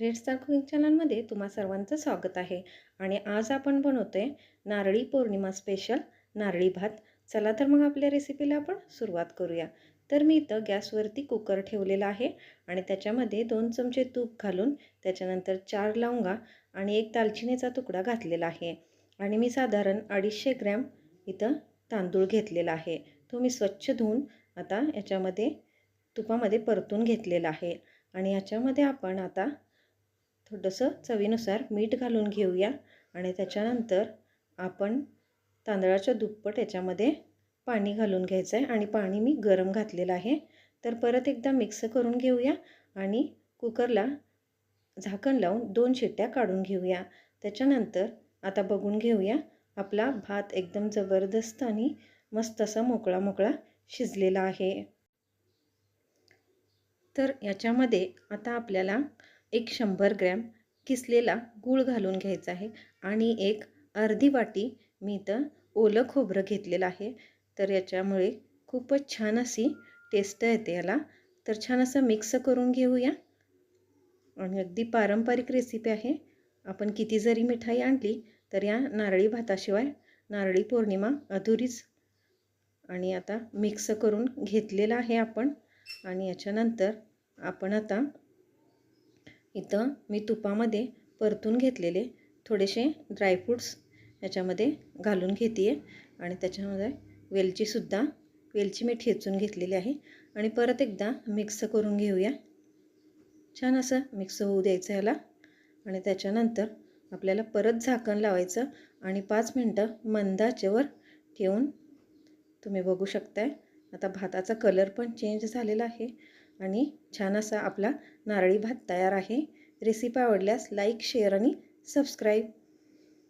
Red star cooking चॅनलमध्ये तुम्हा सर्वांचं स्वागत आहे. आणि आज आपण बनवतो आहे नारळी पौर्णिमा स्पेशल नारळी भात. चला तर मग आपल्या रेसिपीला आपण सुरुवात करूया. तर मी इथं गॅसवरती कुकर ठेवलेला आहे आणि त्याच्यामध्ये दोन चमचे तूप घालून त्याच्यानंतर चार लवंगा आणि एक दालचिनीचा तुकडा घातलेला आहे. आणि मी साधारण अडीचशे ग्रॅम इथं तांदूळ घेतलेला आहे. तो मी स्वच्छ धुवून आता याच्यामध्ये तुपामध्ये परतून घेतलेला आहे. आणि याच्यामध्ये आपण आता थोडंसं चवीनुसार मीठ घालून घेऊया आणि त्याच्यानंतर आपण तांदळाच्या दुप्पट याच्यामध्ये पाणी घालून घ्यायचं आहे आणि पाणी मी गरम घातलेलं आहे. तर परत एकदा मिक्स करून घेऊया आणि कुकरला झाकण लावून दोन शिट्ट्या काढून घेऊया. त्याच्यानंतर आता बघून घेऊया आपला भात एकदम जबरदस्त आणि मस्त असा मोकळा मोकळा शिजलेला आहे. तर याच्यामध्ये आता आपल्याला एक शंभर ग्रॅम किसलेला गूळ घालून घ्यायचा आहे. आणि एक अर्धी वाटी मी इथं ओलं खोबरं घेतलेलं आहे. तर याच्यामुळे खूपच छान अशी टेस्ट येते याला. तर छान असं मिक्स करून घेऊया. आणि अगदी पारंपरिक रेसिपी आहे. आपण किती जरी मिठाई आणली तर या नारळी भाताशिवाय नारळी पौर्णिमा अधुरीच. आणि आता मिक्स करून घेतलेलं आहे आपण. आणि याच्यानंतर आपण आता इथं मी तुपामध्ये परतून घेतलेले थोडेसे ड्रायफ्रूट्स याच्यामध्ये घालून घेते आहे आणि त्याच्यामध्ये वेलचीसुद्धा वेलची मी ठेचून घेतलेली आहे. आणि परत एकदा मिक्स करून घेऊया. छान असं मिक्स होऊ द्यायचं याला आणि त्याच्यानंतर आपल्याला परत झाकण लावायचं आणि पाच मिनटं मंदाचेवर ठेवून तुम्ही बघू शकताय. आता भाताचा कलर पण चेंज झालेला आहे. आणि छान असा आपला नारळी भात तयार आहे. रेसिपी आवडल्यास लाईक शेअर आणि सबस्क्राईब